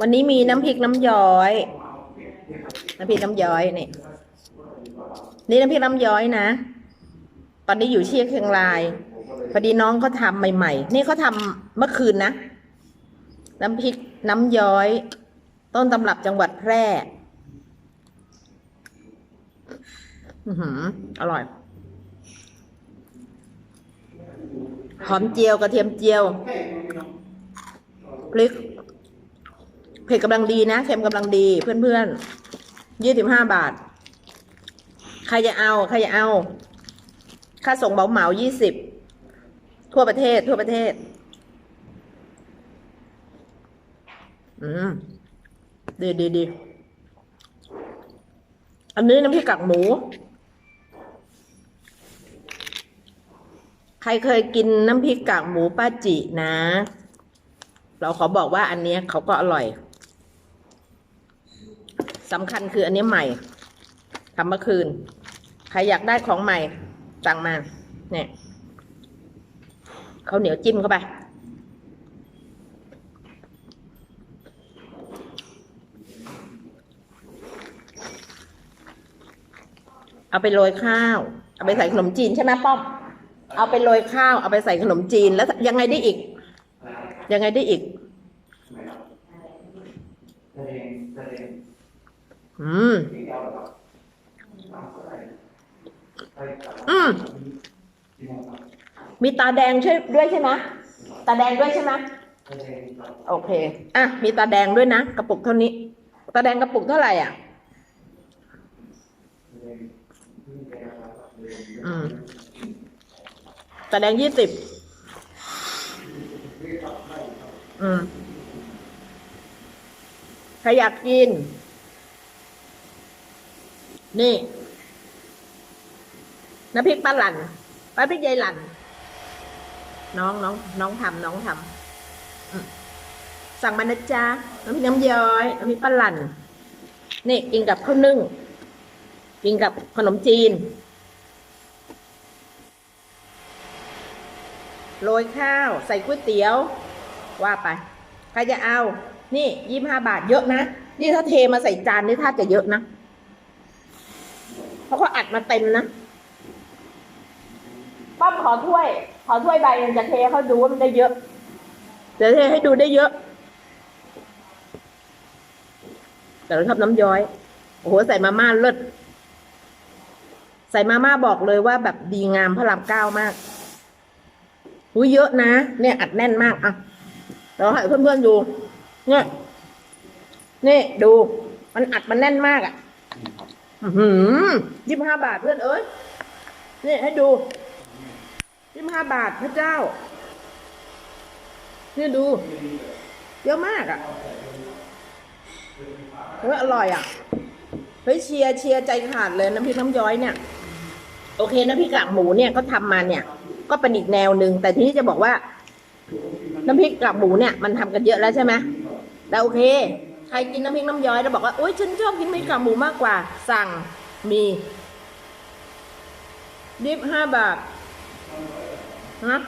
วันนี้มีน้ำพริกน้ำย้อย น้ำพริกน้ำย้อยนี่นี่น้ำพริกน้ำย้อยนะ ตอนนี้อยู่ที่เชียงราย พอดีน้องเขาทำใหม่ๆ นี่เขาทำเมื่อคืนนะ น้ำพริกน้ำย้อย ต้นตำรับจังหวัดแพร่ อือหือ อร่อย หอมเจียวกระเทียมเจียวพริกเผ็ดกำลังดีนะเค็มกำลังดีเพื่อนๆยี่สิบห้าบาท ใครจะเอา ใครจะเอา ค่าส่งเหมาเหมายี่สิบทั่วประเทศ ทั่วประเทศ อืม ดีดีดี อันนี้น้ำพริกกากหมู ใค รเคยกินน้ำพริกกากหมูป้าจินะ เราขอบอกว่าอันนี้เขาก็อร่อยสำคัญคืออันนี้ใหม่ทำเมื่อคืน ใครอยากได้ของใหม่สั่งมา เนี่ยเขาเหนียวจิ้มเข้าไปเอาไปโรยข้าว เอาไปใส่ขนมจีนใช่ไหมป้อม เอาไปโรยข้าว เอาไปใส่ขนมจีนแล้วยังไงได้อีก ยังไงได้อีกอืม อืม มีตาแดงช่วยด้วยใช่ไหมตาแดงด้วยใช่ไหมโอเค อะ มีตาแดงด้วยนะ กระปุกเท่านี้ ตาแดงกระปุกเท่าไหร่อะ อืม ตาแดงยี่สิบอืมใครอยากกิน นี่ น้ำพริกปลาหลั่นปลาพริกยายหลั่นน้องน้องน้องทำน้องทำสั่งมานะจ๊ะน้ำพริกน้ำย้อยน้ำพริกปลาหลั่นนี่กินกับข้าวนึ่ง กินกับขนมจีน โรยข้าว ใส่ก๋วยเตี๋ยว ว่าไป ใครจะเอา นี่ยี่ห้าบาทเยอะนะ นี่ถ้าเทมาใส่จานนี่ถ้าจะเยอะนะ เพราะเขาอัดมาเต็มนะ ป้อมขอถ้วย ขอถ้วยใบนึงจะเทเขาดูว่ามันได้เยอะ เดี๋ยวเทให้ดูได้เยอะ แต่เราชอบน้ำย้อย โอ้โห ใส่มาม่าเลิศ ใส่มาม่าบอกเลยว่าแบบดีงามพระรามเก้ามาก อุ้ยเยอะนะ เนี่ยอัดแน่นมากอะเราให้เพื่อนๆดู เนี่ย นี่ดู มันอัดมันแน่นมากอะ อือหือยี่สิบห้าบาทเพื่อนเอ้ย นี่ให้ดูยี่สิบห้าบาทพระเจ้า นี่ดู เยอะมากอะเฮ้ยอร่อยอะ เฮ้ยเชียร์เชียร์ใจขาดเลยน้ำพริกน้ำย้อยเนี่ย โอเคน้ำพริกกากหมูเนี่ยก็ทำมาเนี่ย ก็เป็นอีกแนวหนึ่งแต่ทีนี้จะบอกว่า น้ำพริกกากหมูเนี่ยมันทำกันเยอะแล้วใช่ไหมแต่โอเค ใครกินน้ำพริกน้ำย้อยแล้วบอกว่าโอ๊ยฉันชอบกินน้ำพริกกากหมูมากกว่า สั่งมีดิบห้าบาทนะ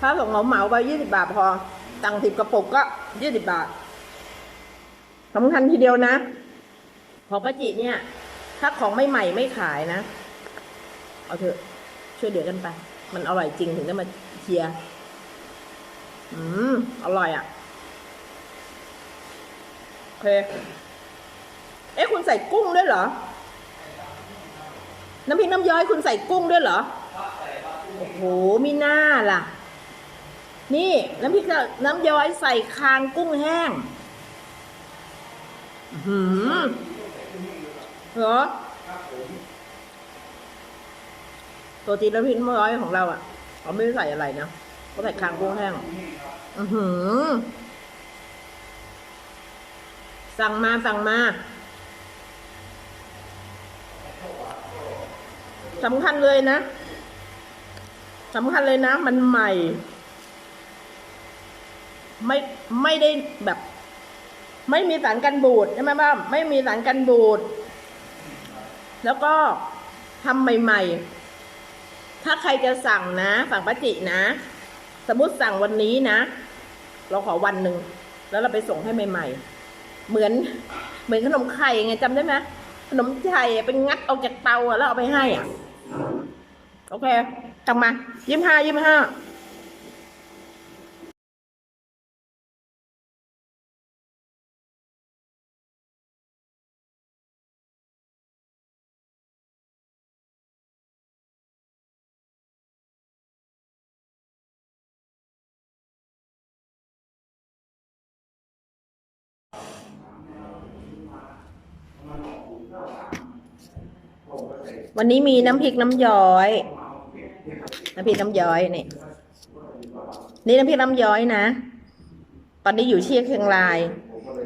ถ้าส่งเหมาเหมาไปยี่สิบาทพอ ตังสิบกระปุกก็ยี่สิบาทสำคัญทีเดียวนะ ของป้าจิเนี่ย ถ้าของไม่ใหม่ไม่ขายนะ เอาเถอะ ช่วยเหลือกันไป มันอร่อยจริงถึงได้มาเชียร์อืม อร่อยอะโอเค เอ๊ะคุณใส่กุ้งด้วยเหรอ น้ำพริกน้ำย้อยคุณใส่กุ้งด้วยเหรอ โอ้โหมีหน้าล่ะ นี่น้ำพริกน้ำย้อยใส่คางกุ้งแห้ง อื้ อหือเหรอตัวจีนน้ำพริกน้ำย้อยของเราอะเขาไม่ได้ใส่อะไรนะเขาใส่คางกุ้งแห้งอือหือ สั่งมาสั่งมาสำคัญเลยนะสำคัญเลยนะ มันใหม่ ไม่ไม่ได้แบบ ไม่มีสารกันบูดใช่ไหมบ้าไม่มีสารกันบูด แล้วก็ทำใหม่ ๆ ถ้าใครจะสั่งนะสั่งป้าจินะ สมมติสั่งวันนี้นะ เราขอวันหนึ่ง แล้วเราไปส่งให้ใหม่ ๆ เหมือนเหมือนขนมไข่ไงจำได้ไหมขนมไข่เป็นงัดออกจากเตาแล้วเอาไปให้อะ โอเคตังมายี่ห้ายี่ห้า วันนี้มีน้ำพริกน้ำย้อย น้ำพริกน้ำย้อยนี่ นี่น้ำพริกน้ำย้อยนะ ตอนนี้อยู่ที่เชียงราย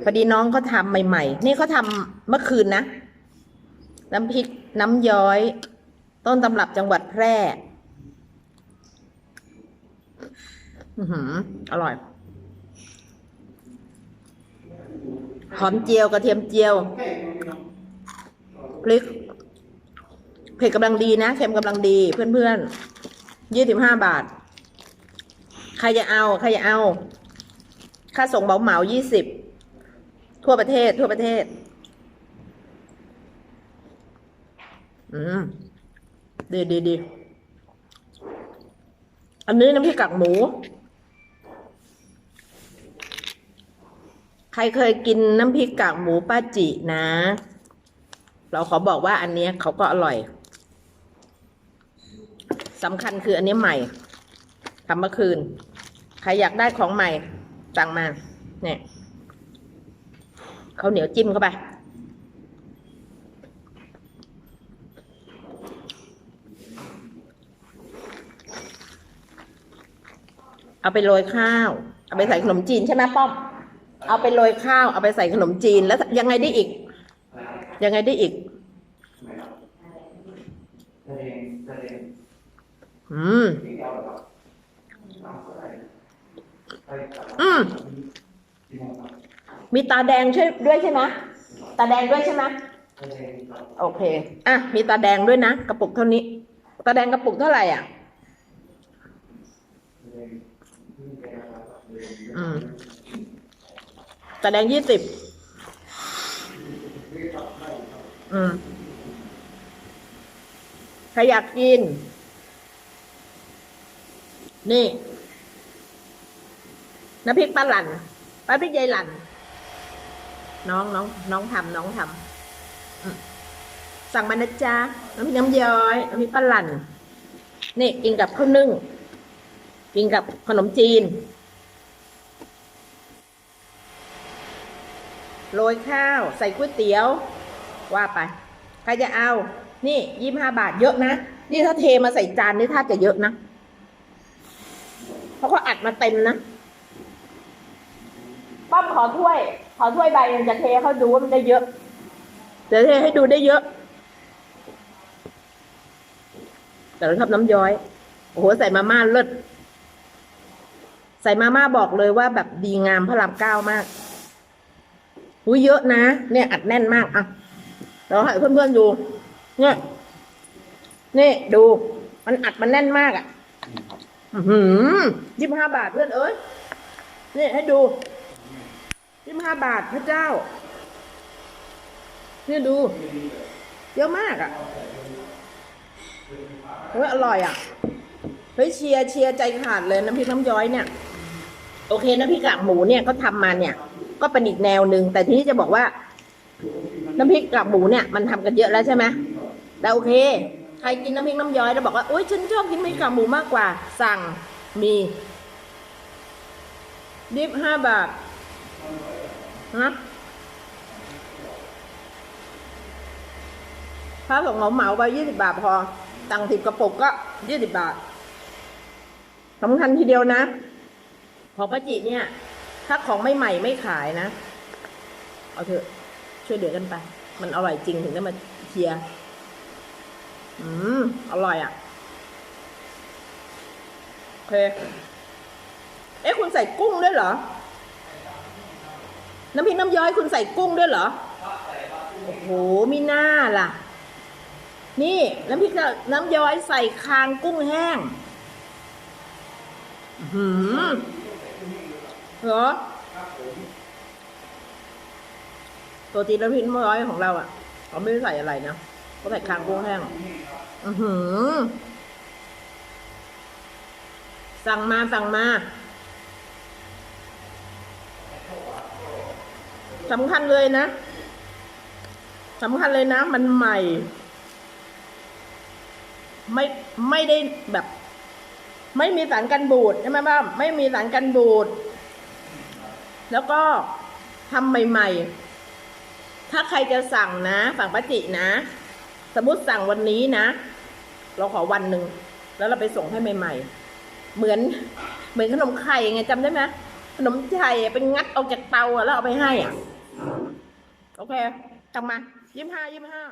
พอดีน้องเขาทำใหม่ ๆ นี่เขาทำเมื่อคืนนะ น้ำพริกน้ำย้อย ต้นตำรับจังหวัดแพร่อือหืออร่อย หอมเจียวกระเทียมเจียว พริก เผ็ดกำลังดีนะ เค็มกำลังดี เพื่อนๆยี่สิบห้าบาท ใครจะเอา ใครจะเอา ค่าส่งเหมาเหมายี่สิบ ทั่วประเทศ ทั่วประเทศ อืม ดีดีดี อันนี้น้ำพริกกากหมูใครเคยกินน้ำพริกกากหมูป้าจินะ เราขอบอกว่าอันนี้เขาก็อร่อยสำคัญคืออันนี้ใหม่ทำเมื่อคืน ใครอยากได้ของใหม่สั่งมา เนี่ยเขาเหนียวจิ้มเข้าไป เอาไปโรยข้าว เอาไปใส่ขนมจีนใช่ไหมป้อม เอาไปโรยข้าว เอาไปใส่ขนมจีนแล้วยังไงได้อีก ยังไงได้อีกอืม อืม มีตาแดงช่วยด้วยใช่ไหมตาแดงด้วยใช่ไหมโอเค อะ มีตาแดงด้วยนะ กระปุกเท่านี้ ตาแดงกระปุกเท่าไหร่อะ อืม ตาแดงยี่สิบ อืมใครอยากกิน นี่น้ำพริกป้าหลันป้าพริกยายหลันน้องน้องน้องทำน้องทำสั่งมานะจ๊ะน้ำพริกน้ำย้อยน้ำพริกป้าหลันนี่กินกับข้าวนึ่ง กินกับขนมจีน โรยข้าว ใส่ก๋วยเตี๋ยว ว่าไป ใครจะเอา นี่ยี่ห้าบาทเยอะนะ นี่ถ้าเทมาใส่จานนี่ถ้าจะเยอะนะ เพราะเขาอัดมาเต็มนะ ป้อมขอถ้วย ขอถ้วยใบนึงจะเทเขาดูว่ามันได้เยอะเดี๋ยวเทให้ดูได้เยอะ แต่เราชอบน้ำย้อย โอ้โห ใส่มาม่าเลิศ ใส่มาม่าบอกเลยว่าแบบดีงามพระรามเก้ามากหูยเยอะนะ เนี่ยอัดแน่นมากอะ เราให้เพื่อนๆดู เนี่ยนี่ดู มันอัดมันแน่นมากอะหือยี่สิบห้าบาทเพื่อนเอ้ยนี่ให้ดูยี่สิบห้าบาทพระเจ้านี่ดู เยอะมากอะเฮ้ยอร่อยอะเฮ้ยเชียร์เชียร์ใจขาดเลยน้ำพริกน้ำย้อยเนี่ย โอเคน้ำพริกกากหมูเนี่ยก็ทำมาเนี่ย ก็เป็นอีกแนวหนึ่งแต่ทีนี้จะบอกว่า น้ำพริกกากหมูเนี่ยมันทำกันเยอะแล้วใช่ไหมแต่โอเค ใครกินน้ำพริกน้ำย้อยแล้วบอกว่าโอ๊ยฉันชอบกินน้ำพริกกากหมูมากกว่า สั่งมีดิบห้าบาทนะถ้าส่งเหมาเหมาไปยี่สิบาทพอ ตังสิบกระปุกก็ยี่สิบาทสำคัญทีเดียวนะ ของป้าจิเนี่ย ถ้าของไม่ใหม่ไม่ขายนะ เอาเถอะ ช่วยเหลือกันไป มันอร่อยจริงถึงได้มาเชียร์อืม อร่อยอะโอเค เอ๊ะคุณใส่กุ้งด้วยเหรอ น้ำพริกน้ำย้อยคุณใส่กุ้งด้วยเหรอ โอ้โหมีหน้าล่ะ นี่น้ำพริกน้ำย้อยใส่คางกุ้งแห้งอื้อหือเหรอ ตัวตีน้ำพริกน้ำย้อยของเราอะเขาไม่ได้ใส่อะไรนะเขาใส่คางกุ้งแห้งอือหือ สั่งมาสั่งมาสำคัญเลยนะสำคัญเลยนะ มันใหม่ ไม่ไม่ได้แบบ ไม่มีสารกันบูดใช่ไหมบ้างไม่มีสารกันบูด แล้วก็ทำใหม่ ๆ ถ้าใครจะสั่งนะสั่งปาจินะ สมมติสั่งวันนี้นะ เราขอวันหนึ่ง แล้วเราไปส่งให้ใหม่ ๆ เหมือน เหมือนขนมไข่ไงจำได้ไหมขนมไข่เป็นงัดออกจากเตาแล้วเอาไปให้อะ โอเคจังมายี่ห้ายี่ห้า